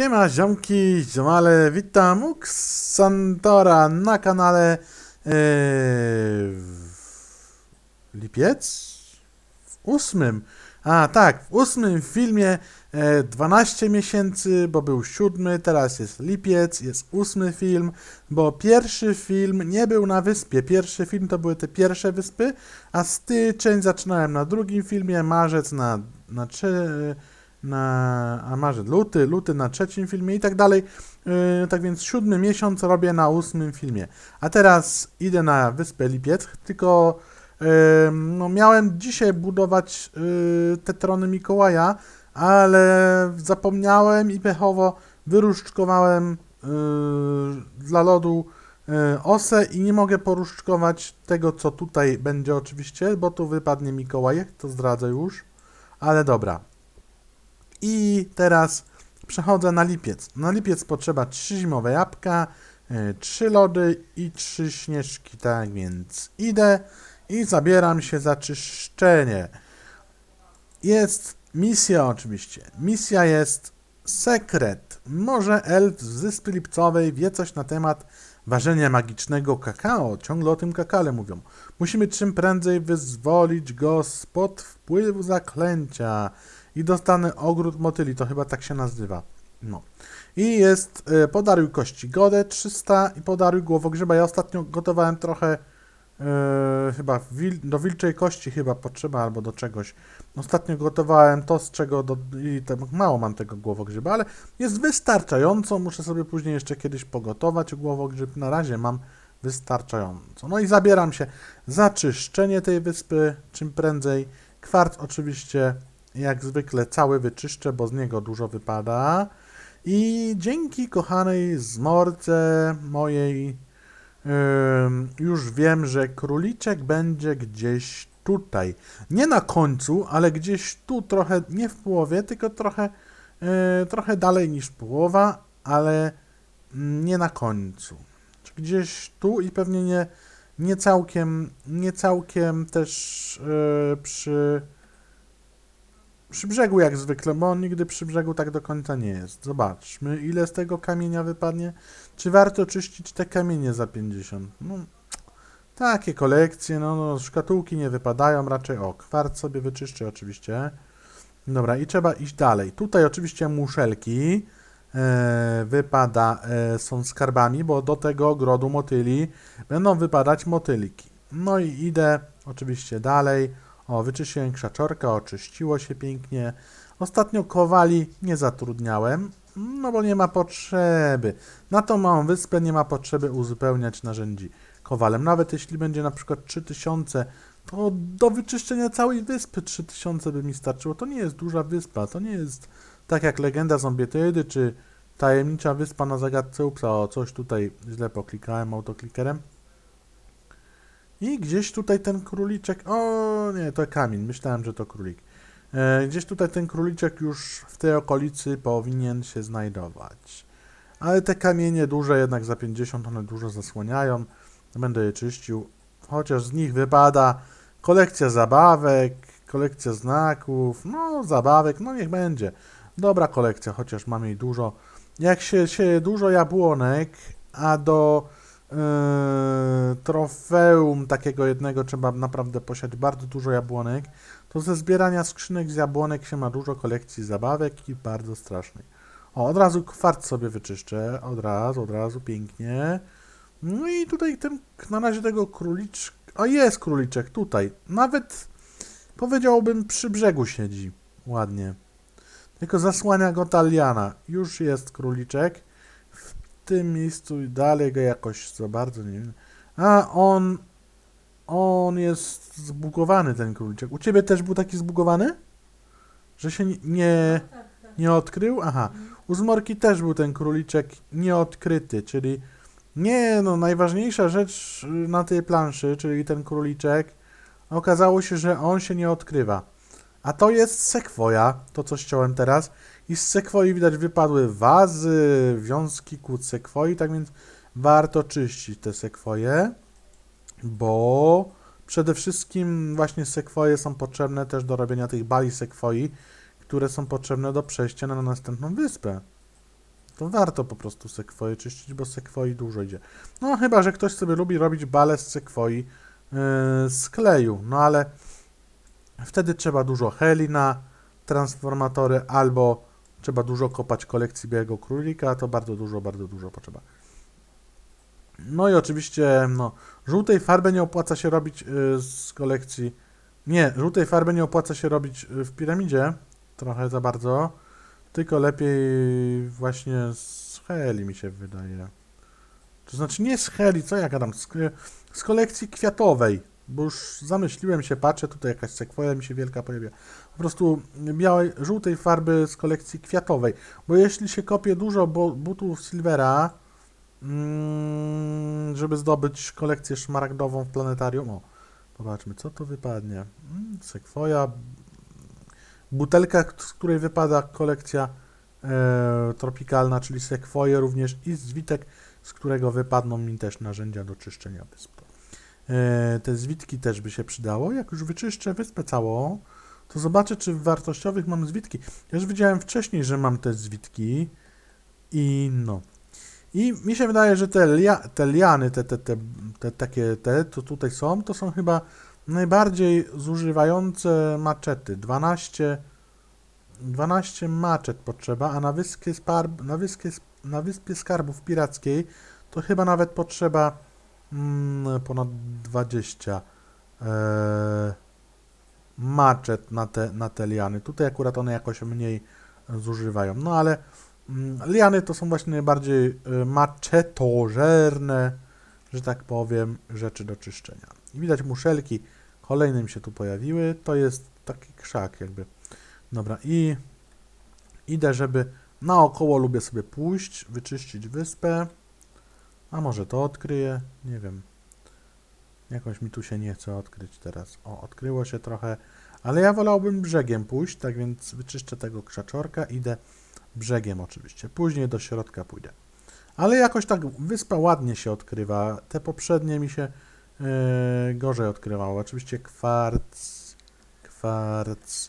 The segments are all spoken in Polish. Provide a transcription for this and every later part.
Siema ziomki, ziomale, witam. U Santora na kanale yy, Lipiec? W ósmym, a tak, w ósmym filmie e, 12 miesięcy, bo był siódmy, teraz jest lipiec, jest ósmy film, bo pierwszy film nie był na wyspie, pierwszy film to były te pierwsze wyspy, a styczeń zaczynałem na drugim filmie, marzec na, na trzy, na, a marzec, luty, luty na trzecim filmie i tak dalej. Yy, tak więc siódmy miesiąc robię na ósmym filmie. A teraz idę na wyspę Lipiec, tylko yy, no, miałem dzisiaj budować yy, te trony Mikołaja, ale zapomniałem i pechowo wyruszczkowałem yy, dla lodu yy, osę i nie mogę poruszczkować tego, co tutaj będzie oczywiście, bo tu wypadnie Mikołaj, to zdradzę już. Ale dobra, i teraz przechodzę na lipiec. Na lipiec potrzeba trzy zimowe jabłka, y, trzy lody i trzy śnieżki. Tak więc idę i zabieram się za czyszczenie. Jest misja oczywiście. Misja jest sekret. Może elf z Wyspy Lipcowej wie coś na temat ważenia magicznego kakao. Ciągle o tym kakale mówią. Musimy czym prędzej wyzwolić go spod wpływu zaklęcia i dostanę ogród motyli, to chyba tak się nazywa. No. I jest y, kości godę 300 i podaruj głowogrzyba. Ja ostatnio gotowałem trochę y, chyba wil, do wilczej kości chyba potrzeba albo do czegoś. Ostatnio gotowałem to, z czego do, i tam mało mam tego głowogrzyba, ale jest wystarczająco. Muszę sobie później jeszcze kiedyś pogotować głowogrzyb. Na razie mam wystarczająco. No i zabieram się za czyszczenie tej wyspy czym prędzej. Kwart oczywiście jak zwykle cały wyczyszczę, bo z niego dużo wypada. I dzięki kochanej zmorce mojej ym, już wiem, że króliczek będzie gdzieś tutaj. Nie na końcu, ale gdzieś tu trochę, nie w połowie, tylko trochę, yy, trochę dalej niż połowa, ale nie na końcu. Gdzieś tu i pewnie nie, nie całkiem, nie całkiem też yy, przy przy brzegu jak zwykle, bo on nigdy przy brzegu tak do końca nie jest. Zobaczmy, ile z tego kamienia wypadnie. Czy warto czyścić te kamienie za 50? No, takie kolekcje, no, no szkatułki nie wypadają, raczej o, kwart sobie wyczyszczę oczywiście. Dobra, i trzeba iść dalej. Tutaj oczywiście muszelki e, wypada, e, są skarbami, bo do tego ogrodu motyli będą wypadać motyliki. No i idę oczywiście dalej. O, wyczyściłem krzaczorka, oczyściło się pięknie. Ostatnio kowali nie zatrudniałem, no bo nie ma potrzeby. Na tą małą wyspę nie ma potrzeby uzupełniać narzędzi kowalem. Nawet jeśli będzie na przykład 3000, to do wyczyszczenia całej wyspy 3000 by mi starczyło. To nie jest duża wyspa, to nie jest tak jak legenda zombietydy, czy tajemnicza wyspa na zagadce Upsa. O, coś tutaj źle poklikałem autoklikerem. I gdzieś tutaj ten króliczek. O nie, to kamień. Myślałem, że to królik. E, gdzieś tutaj ten króliczek już w tej okolicy powinien się znajdować. Ale te kamienie duże, jednak za 50 one dużo zasłaniają. Będę je czyścił. Chociaż z nich wypada kolekcja zabawek, kolekcja znaków, no zabawek, no niech będzie. Dobra kolekcja, chociaż mam jej dużo. Jak się sieje dużo jabłonek, a do trofeum takiego jednego trzeba naprawdę posiać. Bardzo dużo jabłonek, to ze zbierania skrzynek z jabłonek się ma dużo kolekcji zabawek i bardzo strasznej. O, od razu kwart sobie wyczyszczę, od razu, od razu, pięknie. No i tutaj ten, na razie tego króliczka, o jest króliczek, tutaj, nawet powiedziałbym przy brzegu siedzi, ładnie. Tylko zasłania go taliana, już jest króliczek tym miejscu i dalej go jakoś za bardzo nie wiem. A on. On jest zbugowany ten króliczek. U ciebie też był taki zbugowany? Że się nie, nie, odkrył? Aha. U Zmorki też był ten króliczek nieodkryty, czyli nie, no najważniejsza rzecz na tej planszy, czyli ten króliczek, okazało się, że on się nie odkrywa. A to jest sekwoja, to co ściąłem teraz. I z sekwoi widać wypadły wazy, wiązki kłód sekwoi, tak więc warto czyścić te sekwoje, bo przede wszystkim właśnie sekwoje są potrzebne też do robienia tych bali sekwoi, które są potrzebne do przejścia na następną wyspę. to warto po prostu sekwoje czyścić, bo sekwoi dużo idzie. No chyba, że ktoś sobie lubi robić bale z sekwoi yy, z kleju, no ale wtedy trzeba dużo heli na transformatory albo trzeba dużo kopać kolekcji białego królika, to bardzo dużo, bardzo dużo potrzeba. No i oczywiście, no, żółtej farby nie opłaca się robić y, z kolekcji. Nie, żółtej farby nie opłaca się robić y, w piramidzie, trochę za bardzo, tylko lepiej właśnie z heli mi się wydaje. To znaczy nie z heli, co ja gadam, z, z kolekcji kwiatowej, bo już zamyśliłem się, patrzę, tutaj jakaś sekwoja mi się wielka pojawia. Po prostu białej, żółtej farby z kolekcji kwiatowej, bo jeśli się kopie dużo butów silvera, mm, żeby zdobyć kolekcję szmaragdową w planetarium, o, zobaczmy, co to wypadnie. Mm, sekwoja, butelka, z której wypada kolekcja e, tropikalna, czyli sekwoje również i zwitek, z którego wypadną mi też narzędzia do czyszczenia wysp. E, te zwitki też by się przydało. Jak już wyczyszczę wyspę całą, to zobaczę, czy w wartościowych mam zwitki. Ja już widziałem wcześniej, że mam te zwitki i no. I mi się wydaje, że te, lia, te liany, te, te, te, te takie, te, co tutaj są, to są chyba najbardziej zużywające maczety. 12, 12 maczet potrzeba, a na wyspie, sparb, na, wyspie, na wyspie Skarbów Pirackiej to chyba nawet potrzeba mm, ponad 20 e, maczet na te, na te liany. Tutaj akurat one jakoś mniej zużywają. No ale mm, liany to są właśnie najbardziej y, maczetożerne, że tak powiem, rzeczy do czyszczenia. I widać muszelki kolejne mi się tu pojawiły. To jest taki krzak jakby. Dobra i idę, żeby naokoło lubię sobie pójść, wyczyścić wyspę. A może to odkryję? Nie wiem. Jakoś mi tu się nie chce odkryć teraz. O, odkryło się trochę, ale ja wolałbym brzegiem pójść, tak więc wyczyszczę tego krzaczorka, idę brzegiem oczywiście. Później do środka pójdę. Ale jakoś tak wyspa ładnie się odkrywa. Te poprzednie mi się yy, gorzej odkrywały. Oczywiście kwarc, kwarc,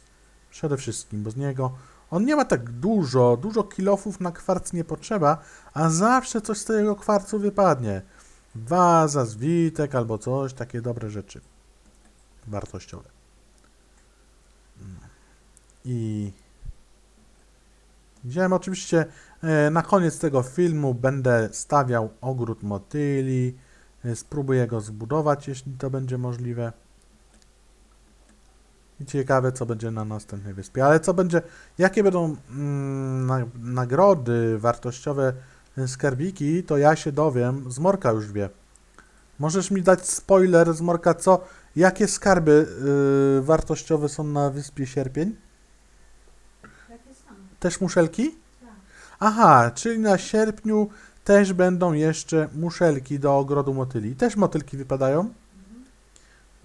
przede wszystkim, bo z niego on nie ma tak dużo, dużo kilofów na kwarc nie potrzeba, a zawsze coś z tego kwarcu wypadnie. Waza, zwitek albo coś, takie dobre rzeczy. Wartościowe. I widziałem oczywiście e, na koniec tego filmu będę stawiał ogród motyli. E, Spróbuję go zbudować, jeśli to będzie możliwe. I ciekawe, co będzie na następnej wyspie. Ale co będzie, jakie będą mm, na, nagrody wartościowe skarbiki, to ja się dowiem. Zmorka już wie. Możesz mi dać spoiler, Zmorka, co, jakie skarby y, wartościowe są na wyspie Sierpień? Takie same. Też muszelki? Tak. Aha, czyli na sierpniu też będą jeszcze muszelki do ogrodu motyli. Też motylki wypadają? Mhm.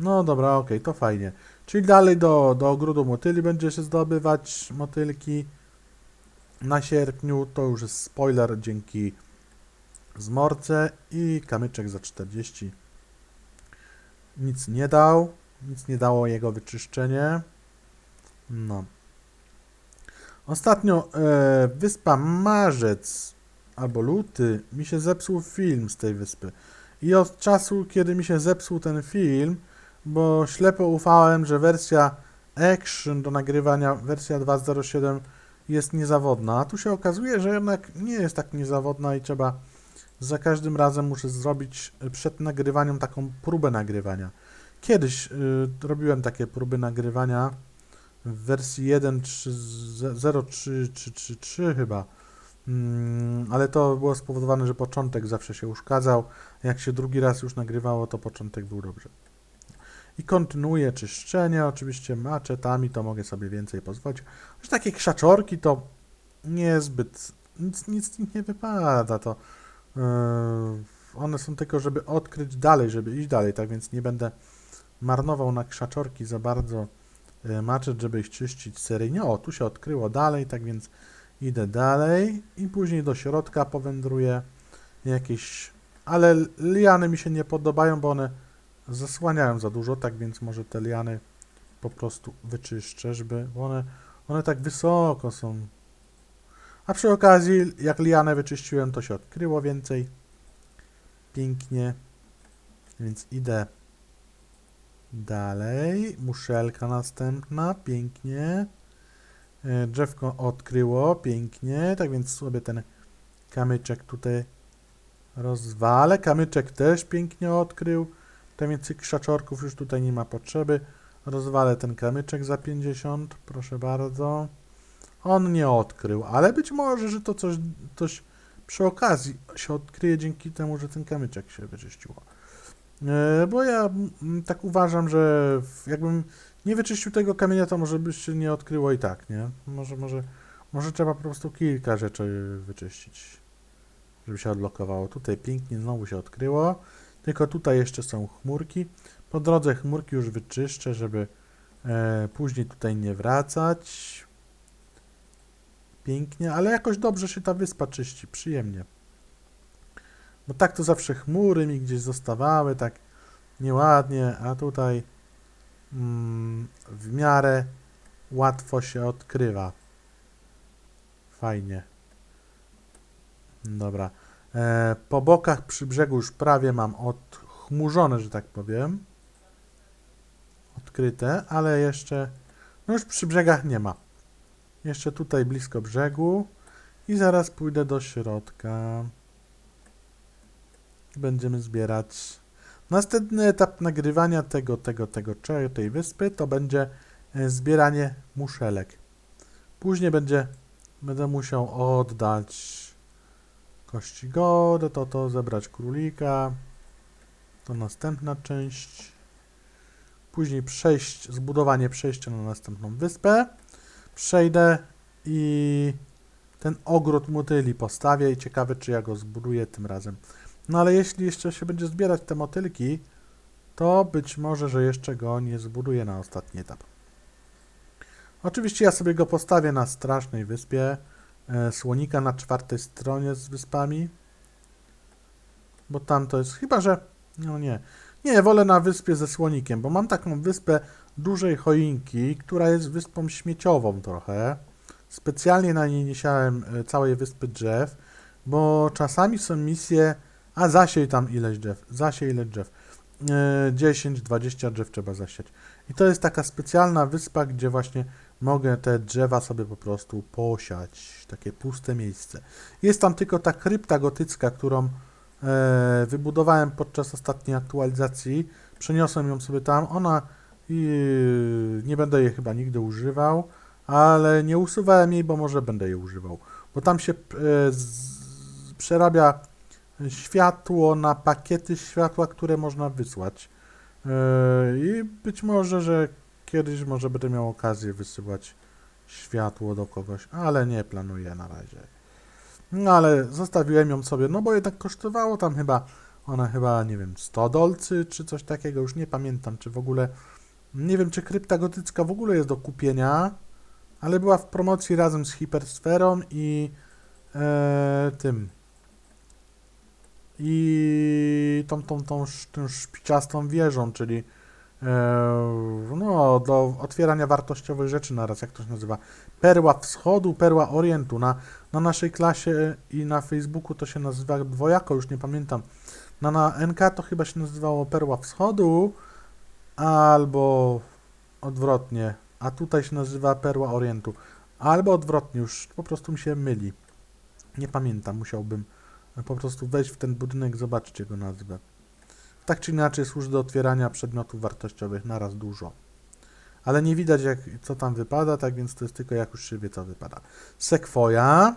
No dobra, okej, to fajnie. Czyli dalej do, do ogrodu motyli będzie się zdobywać motylki. Na sierpniu to już jest spoiler dzięki zmorce i kamyczek za 40. Nic nie dał, nic nie dało jego wyczyszczenie. No. Ostatnio e, wyspa Marzec albo Luty mi się zepsuł film z tej wyspy. I od czasu, kiedy mi się zepsuł ten film, bo ślepo ufałem, że wersja Action do nagrywania, wersja 2.07 jest niezawodna, a tu się okazuje, że jednak nie jest tak niezawodna i trzeba za każdym razem muszę zrobić y, przed nagrywaniem taką próbę nagrywania. Kiedyś y, robiłem takie próby nagrywania w wersji 1.03.3 chyba, mm, ale to było spowodowane, że początek zawsze się uszkadzał. Jak się drugi raz już nagrywało, to początek był dobrze. I kontynuuję czyszczenie, oczywiście maczetami, to mogę sobie więcej pozwolić. Już takie krzaczorki to niezbyt, nic, nic nie wypada, to yy, one są tylko, żeby odkryć dalej, żeby iść dalej, tak więc nie będę marnował na krzaczorki za bardzo yy, maczet, żeby ich czyścić seryjnie. O, tu się odkryło dalej, tak więc idę dalej i później do środka powędruję jakieś, ale liany mi się nie podobają, bo one zasłaniają za dużo, tak więc może te liany po prostu wyczyszczę, żeby one, one tak wysoko są. A przy okazji, jak lianę wyczyściłem, to się odkryło więcej. Pięknie. Więc idę dalej. Muszelka następna, pięknie. E, Drzewko odkryło, pięknie. Tak więc sobie ten kamyczek tutaj rozwalę. Kamyczek też pięknie odkrył. Tak więc tych krzaczorków już tutaj nie ma potrzeby. Rozwalę ten kamyczek za 50, proszę bardzo. On nie odkrył, ale być może, że to coś, coś przy okazji się odkryje dzięki temu, że ten kamyczek się wyczyściło. E, Bo ja mm, tak uważam, że jakbym nie wyczyścił tego kamienia, to może by się nie odkryło i tak, nie? Może, może, może trzeba po prostu kilka rzeczy wyczyścić, żeby się odblokowało. Tutaj pięknie znowu się odkryło, tylko tutaj jeszcze są chmurki. Po drodze chmurki już wyczyszczę, żeby e, później tutaj nie wracać. Pięknie, ale jakoś dobrze się ta wyspa czyści, przyjemnie. Bo tak to zawsze chmury mi gdzieś zostawały, tak nieładnie, a tutaj mm, w miarę łatwo się odkrywa. Fajnie. Dobra. E, po bokach przy brzegu już prawie mam odchmurzone, że tak powiem. Odkryte, ale jeszcze. No już przy brzegach nie ma. Jeszcze tutaj blisko brzegu. I zaraz pójdę do środka. Będziemy zbierać. Następny etap nagrywania tego, tego, tego, tej wyspy to będzie e, zbieranie muszelek. Później będzie, będę musiał oddać kości gody, to to, zebrać królika. To następna część. Później przejść, zbudowanie przejścia na następną wyspę. Przejdę i ten ogród motyli postawię i ciekawe, czy ja go zbuduję tym razem. No ale jeśli jeszcze się będzie zbierać te motylki, to być może, że jeszcze go nie zbuduję na ostatni etap. Oczywiście ja sobie go postawię na strasznej wyspie. E, słonika na czwartej stronie z wyspami. Bo tam to jest, chyba że, no nie. Nie, wolę na wyspie ze słonikiem, bo mam taką wyspę dużej choinki, która jest wyspą śmieciową trochę. Specjalnie na niej nie siałem e, całej wyspy drzew, bo czasami są misje, a zasiej tam ileś drzew, zasiej ile drzew. E, 10-20 drzew trzeba zasiać. I to jest taka specjalna wyspa, gdzie właśnie mogę te drzewa sobie po prostu posiać. Takie puste miejsce. Jest tam tylko ta krypta gotycka, którą e, wybudowałem podczas ostatniej aktualizacji. Przeniosłem ją sobie tam. Ona i nie będę jej chyba nigdy używał, ale nie usuwałem jej, bo może będę jej używał. Bo tam się e, z, przerabia światło na pakiety światła, które można wysłać. E, I być może, że kiedyś może będę miał okazję wysyłać światło do kogoś, ale nie planuję na razie. No ale zostawiłem ją sobie, no bo jednak kosztowało tam chyba, ona chyba, nie wiem, 100 dolcy czy coś takiego, już nie pamiętam, czy w ogóle, nie wiem, czy krypta gotycka w ogóle jest do kupienia, ale była w promocji razem z hipersferą i e, tym, i tą, tą, tą, tą szpiciastą wieżą, czyli no, do otwierania wartościowych rzeczy naraz, jak to się nazywa? Perła Wschodu, Perła Orientu. Na, na naszej klasie i na Facebooku to się nazywa dwojako, już nie pamiętam. Na, na NK to chyba się nazywało Perła Wschodu, albo odwrotnie, a tutaj się nazywa Perła Orientu. Albo odwrotnie, już po prostu mi się myli. Nie pamiętam, musiałbym po prostu wejść w ten budynek, zobaczyć jego nazwę. Tak czy inaczej służy do otwierania przedmiotów wartościowych naraz dużo. Ale nie widać jak, co tam wypada, tak więc to jest tylko jak już się wie co wypada. Sekwoja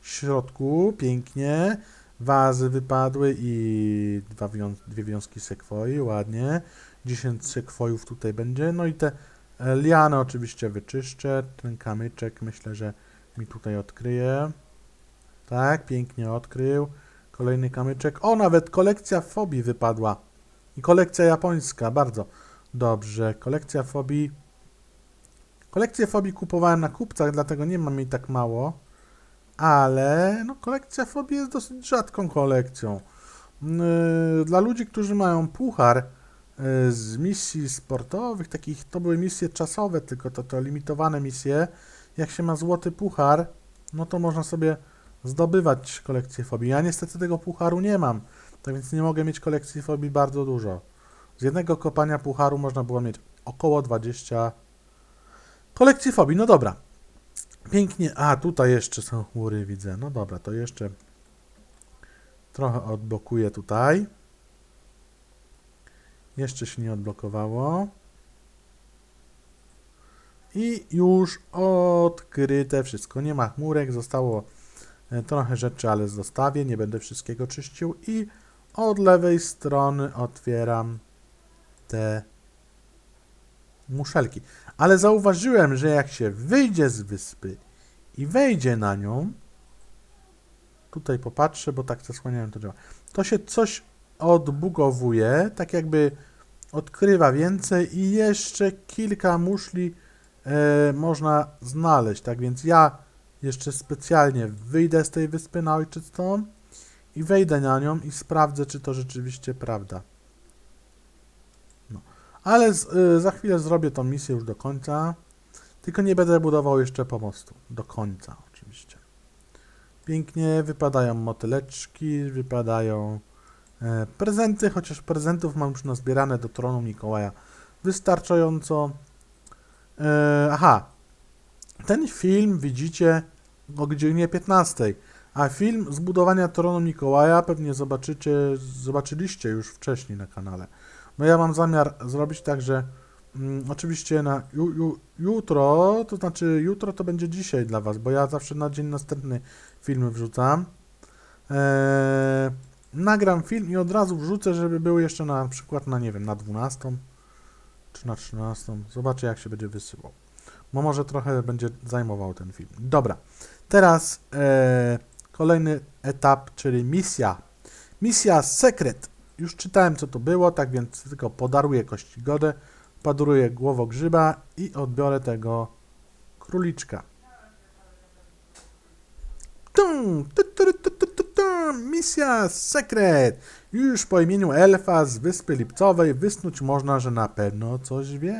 w środku, pięknie. Wazy wypadły i dwa wią dwie wiązki sekwoi, ładnie. 10 sekwojów tutaj będzie. No i te e, liany oczywiście wyczyszczę. Ten kamyczek myślę, że mi tutaj odkryje. Tak, pięknie odkrył. Kolejny kamyczek. O, nawet kolekcja fobii wypadła. I kolekcja japońska, bardzo dobrze. Kolekcja fobii. Kolekcję fobii kupowałem na kupcach, dlatego nie mam jej tak mało. Ale no, kolekcja fobii jest dosyć rzadką kolekcją. Yy, Dla ludzi, którzy mają puchar yy, z misji sportowych, takich to były misje czasowe, tylko to, to limitowane misje. Jak się ma złoty puchar, no to można sobie zdobywać kolekcję fobii. Ja niestety tego pucharu nie mam, tak więc nie mogę mieć kolekcji fobii bardzo dużo. Z jednego kopania pucharu można było mieć około 20 kolekcji fobii. No dobra. Pięknie. A, tutaj jeszcze są chmury, widzę. No dobra, to jeszcze trochę odblokuję tutaj. Jeszcze się nie odblokowało. I już odkryte wszystko. Nie ma chmurek, zostało trochę rzeczy, ale zostawię. Nie będę wszystkiego czyścił. I od lewej strony otwieram te muszelki. Ale zauważyłem, że jak się wyjdzie z wyspy i wejdzie na nią, tutaj popatrzę, bo tak zasłaniałem to działa, to się coś odbugowuje, tak jakby odkrywa więcej i jeszcze kilka muszli e, można znaleźć. Tak więc ja jeszcze specjalnie wyjdę z tej wyspy na ojczystą i wejdę na nią i sprawdzę, czy to rzeczywiście prawda. No. Ale z, y, za chwilę zrobię tą misję już do końca. Tylko nie będę budował jeszcze pomostu. Do końca, oczywiście. Pięknie wypadają motyleczki, wypadają e, prezenty, chociaż prezentów mam już nazbierane do tronu Mikołaja wystarczająco. E, aha, ten film widzicie o godzinie 15, a film z budowania tronu Mikołaja pewnie zobaczycie, zobaczyliście już wcześniej na kanale. No ja mam zamiar zrobić tak, że mm, oczywiście na ju, ju, jutro, to znaczy jutro to będzie dzisiaj dla Was, bo ja zawsze na dzień następny filmy wrzucam. Eee, nagram film i od razu wrzucę, żeby był jeszcze na przykład na, nie wiem, na 12 czy na 13. Zobaczę, jak się będzie wysyłał. Bo może trochę będzie zajmował ten film. Dobra, teraz e, kolejny etap, czyli misja. Misja sekret. Już czytałem, co to było, tak więc tylko podaruję kościgodę, podaruję głowogrzyba i odbiorę tego króliczka. Tum, tu, tu, tu, tu, tu, tu, misja sekret. Już po imieniu elfa z Wyspy Lipcowej wysnuć można, że na pewno coś wie.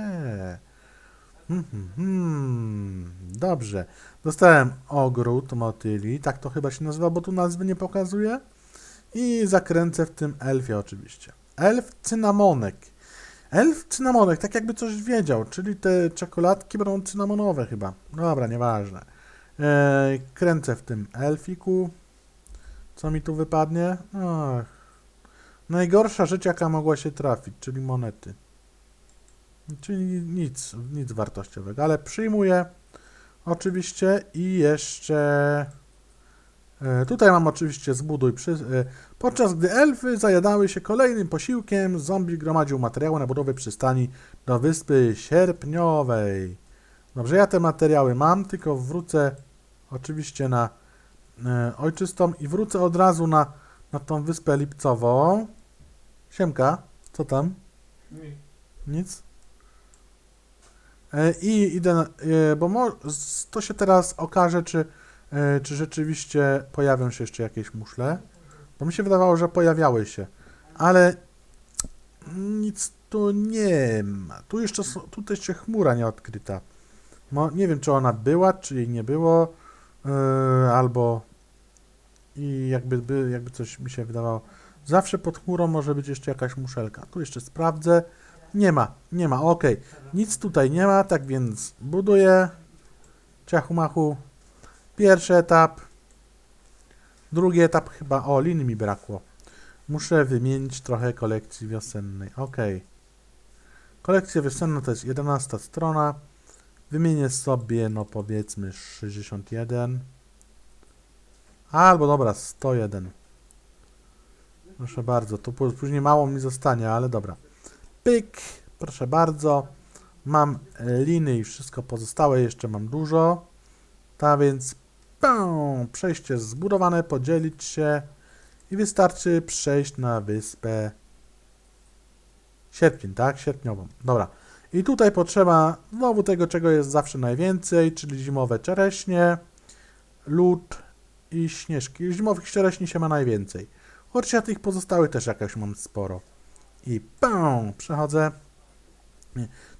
Hmm, hmm, hmm. Dobrze. Dostałem ogród motyli, tak to chyba się nazywa, bo tu nazwy nie pokazuje. I zakręcę w tym elfie oczywiście. Elf cynamonek. Elf cynamonek, tak jakby coś wiedział, czyli te czekoladki będą cynamonowe chyba. Dobra, nieważne. Eee, kręcę w tym elfiku. Co mi tu wypadnie? Ach. Najgorsza rzecz, jaka mogła się trafić, czyli monety. Czyli nic, nic wartościowego, ale przyjmuję oczywiście i jeszcze e, tutaj mam oczywiście zbuduj przy, e, podczas gdy elfy zajadały się kolejnym posiłkiem, zombie gromadził materiały na budowę przystani do wyspy sierpniowej. Dobrze, ja te materiały mam, tylko wrócę oczywiście na e, ojczystą i wrócę od razu na, na tą wyspę lipcową. Siemka, co tam? Nic? E, I idę, e, bo to się teraz okaże, czy, e, czy rzeczywiście pojawią się jeszcze jakieś muszle. Bo mi się wydawało, że pojawiały się, ale nic tu nie ma. Tu jeszcze, są, tu też jeszcze chmura nie odkryta. Mo, nie wiem, czy ona była, czy jej nie było, e, albo i jakby, by, jakby coś mi się wydawało. Zawsze pod chmurą może być jeszcze jakaś muszelka. Tu jeszcze sprawdzę. Nie ma, nie ma, ok. Nic tutaj nie ma, tak więc buduję. Ciachu machu. Pierwszy etap. Drugi etap chyba, o, lin mi brakło. Muszę wymienić trochę kolekcji wiosennej. Ok. Kolekcja wiosenna to jest 11 strona. Wymienię sobie, no powiedzmy 61. Albo dobra, 101. Proszę bardzo, pó- później mało mi zostanie, ale dobra. Pyk, proszę bardzo. Mam liny i wszystko pozostałe, jeszcze mam dużo. Tak więc pę, przejście zbudowane, podzielić się i wystarczy przejść na wyspę sierpień, tak? Sierpniową. Dobra. I tutaj potrzeba znowu tego, czego jest zawsze najwięcej, czyli zimowe czereśnie, lód i śnieżki. Zimowych czereśni się ma najwięcej. Chociaż ja tych pozostałych też jakoś mam sporo. I pę, przechodzę.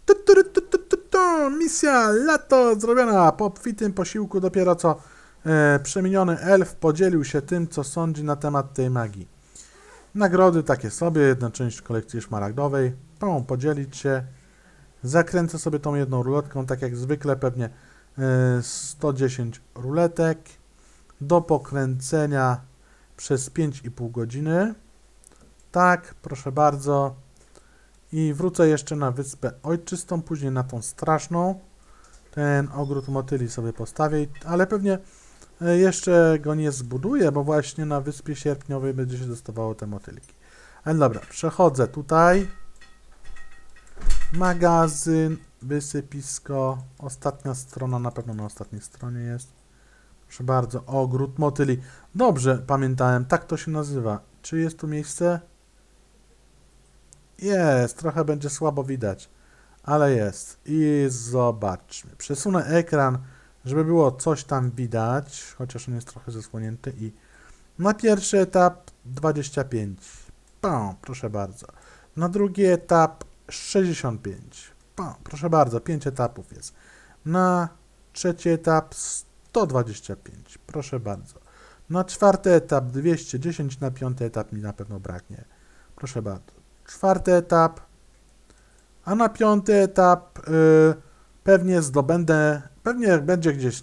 Tu, tu, tu, tu, tu, tu, misja, lato zrobiona po obfitym posiłku dopiero co e, przemieniony elf podzielił się tym, co sądzi na temat tej magii. Nagrody takie sobie, jedna część kolekcji szmaragdowej. Mogą podzielić się. Zakręcę sobie tą jedną ruletką, tak jak zwykle, pewnie e, 110 ruletek do pokręcenia przez 5,5 godziny. Tak, proszę bardzo. I wrócę jeszcze na wyspę ojczystą, później na tą straszną. Ten ogród motyli sobie postawię, ale pewnie e, jeszcze go nie zbuduję, bo właśnie na wyspie sierpniowej będzie się dostawało te motylki. Ale dobra, przechodzę tutaj. Magazyn, wysypisko. Ostatnia strona, na pewno na ostatniej stronie jest. Proszę bardzo, ogród motyli. Dobrze, pamiętałem, tak to się nazywa. Czy jest tu miejsce? Jest, trochę będzie słabo widać, ale jest. I zobaczmy. Przesunę ekran, żeby było coś tam widać, chociaż on jest trochę zasłonięty i na pierwszy etap 25. Pam, proszę bardzo. Na drugi etap 65. Pam, proszę bardzo, 5 etapów jest. Na trzeci etap 125. Proszę bardzo. Na czwarty etap 210, na piąty etap mi na pewno braknie. Proszę bardzo. Czwarty etap. A na piąty etap y, pewnie zdobędę, pewnie będzie gdzieś,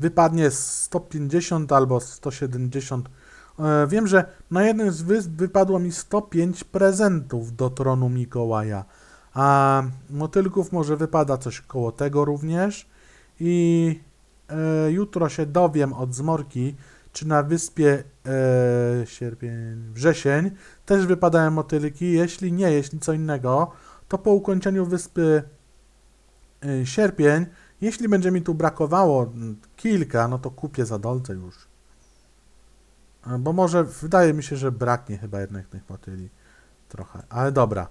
wypadnie 150 albo 170. E, Wiem, że na jednym z wysp wypadło mi 105 prezentów do tronu Mikołaja, a motylków może wypada coś koło tego również. I e, jutro się dowiem od Zmorki, czy na wyspie e, sierpień, wrzesień też wypadają motylki. Jeśli nie, jeśli co innego, to po ukończeniu wyspy e, sierpień, jeśli będzie mi tu brakowało kilka, no to kupię za dolce już. E, Bo może wydaje mi się, że braknie chyba jednak tych motyli trochę, ale dobra.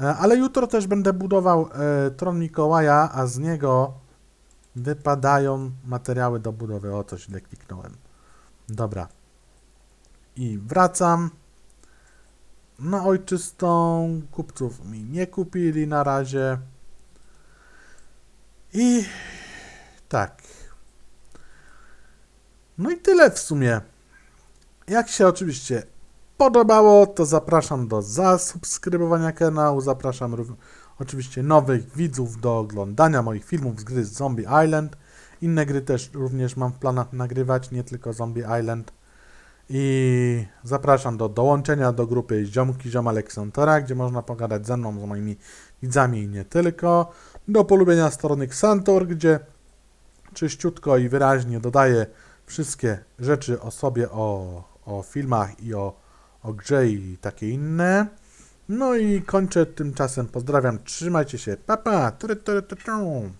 E, Ale jutro też będę budował e, tron Mikołaja, a z niego wypadają materiały do budowy. O, coś źle kliknąłem. Dobra. I wracam. Na ojczystą kupców mi nie kupili na razie. I tak. No i tyle w sumie. Jak się oczywiście podobało, to zapraszam do zasubskrybowania kanału. Zapraszam oczywiście nowych widzów do oglądania moich filmów z gry Zombie Island. Inne gry też również mam w planach nagrywać, nie tylko Zombie Island. I zapraszam do dołączenia do grupy Ziomki Ziom Aleksandra, gdzie można pogadać ze mną, z moimi widzami i nie tylko. Do polubienia strony Xantor, gdzie czyściutko i wyraźnie dodaję wszystkie rzeczy o sobie, o, o filmach i o, o grze i takie inne. No i kończę tymczasem. Pozdrawiam, trzymajcie się. Pa, pa. Tury, tury, tury, tury.